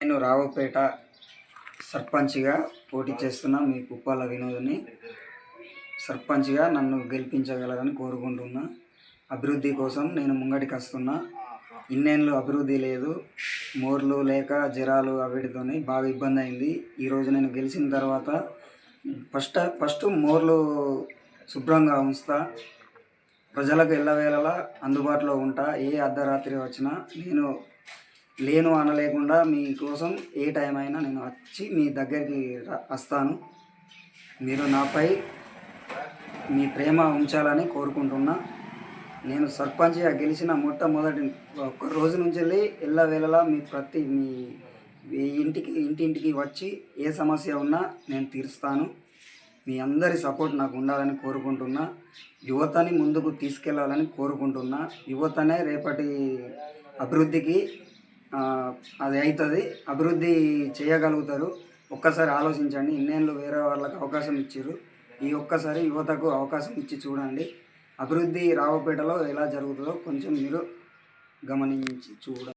నేను రావుపేట సర్పంచ్గా పోటీ చేస్తున్న మీ పుప్పాల వినోద్ని. సర్పంచ్గా నన్ను గెలిపించగలరని కోరుకుంటున్నా. అభివృద్ధి కోసం నేను ముంగటికి వస్తున్నా. ఇన్నేళ్ళు అభివృద్ధి లేదు. మోర్లు లేక జ్వరాలు అవిటితోని బాగా ఇబ్బంది అయింది. ఈరోజు నేను గెలిచిన తర్వాత ఫస్ట్ ఫస్ట్ మోర్లు శుభ్రంగా ఉంచుతా. ప్రజలకు ఎల్లవేళలా అందుబాటులో ఉంటా. ఏ అర్ధరాత్రి వచ్చినా నేను లేను అనలేకుండా మీకోసం ఏ టైం అయినా నేను వచ్చి మీ దగ్గరికి వస్తాను. మీరు నాపై మీ ప్రేమ ఉంచాలని కోరుకుంటున్నా. నేను సర్పంచ్గా గెలిచిన మొట్టమొదటి ఒక్క రోజు నుంచి వెళ్ళి ఎల్లవేళలా మీ ప్రతి మీ ఇంటికి ఇంటింటికి వచ్చి ఏ సమస్య ఉన్నా నేను తీరుస్తాను. మీ అందరి సపోర్ట్ నాకు ఉండాలని కోరుకుంటున్నా. యువతని ముందుకు తీసుకెళ్ళాలని కోరుకుంటున్నా. యువతనే రేపటి అభివృద్ధికి అది అవుతుంది అభివృద్ధి చేయగలుగుతారు. ఒక్కసారి ఆలోచించండి. ఇన్నేళ్ళు వేరే వాళ్ళకి అవకాశం ఇచ్చారు ఈ ఒక్కసారి యువతకు అవకాశం ఇచ్చి చూడండి. అభివృద్ధి రావుపేటలో ఎలా జరుగుతుందో కొంచెం మీరు గమనించి చూడండి